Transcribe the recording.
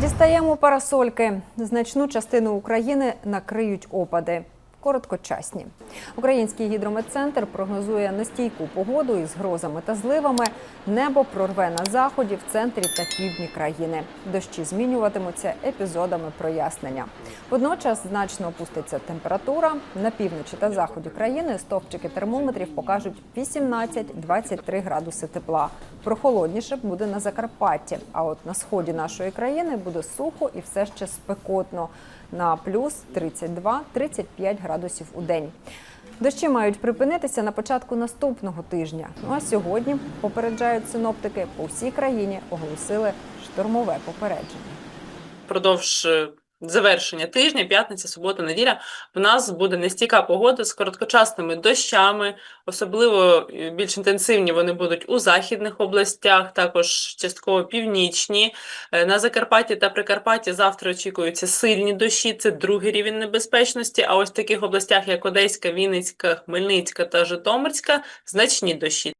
Дістаємо парасольки. Значну частину України накриють опади. Короткочасні. Український гідрометцентр прогнозує нестійку погоду із грозами та зливами. Небо прорве на заході, в центрі та півдні країни. Дощі змінюватимуться епізодами прояснення. Водночас значно опуститься температура. На півночі та заході країни стовпчики термометрів покажуть 18-23 градуси тепла. Прохолодніше буде на Закарпатті. А от на сході нашої країни буде сухо і все ще спекотно на плюс 32-35 градусів у день. Дощі мають припинитися на початку наступного тижня. Ну а сьогодні попереджають синоптики по всій країні оголосили штормове попередження. Впродовж е, завершення тижня, п'ятниця, субота, неділя, в нас буде нестійка погода з короткочасними дощами, особливо е, більш інтенсивні вони будуть у західних областях, також частково північні. Е, На Закарпатті та Прикарпатті завтра очікуються сильні дощі, це другий рівень небезпечності. А ось в таких областях, як Одеська, Вінницька, Хмельницька та Житомирська, значні дощі.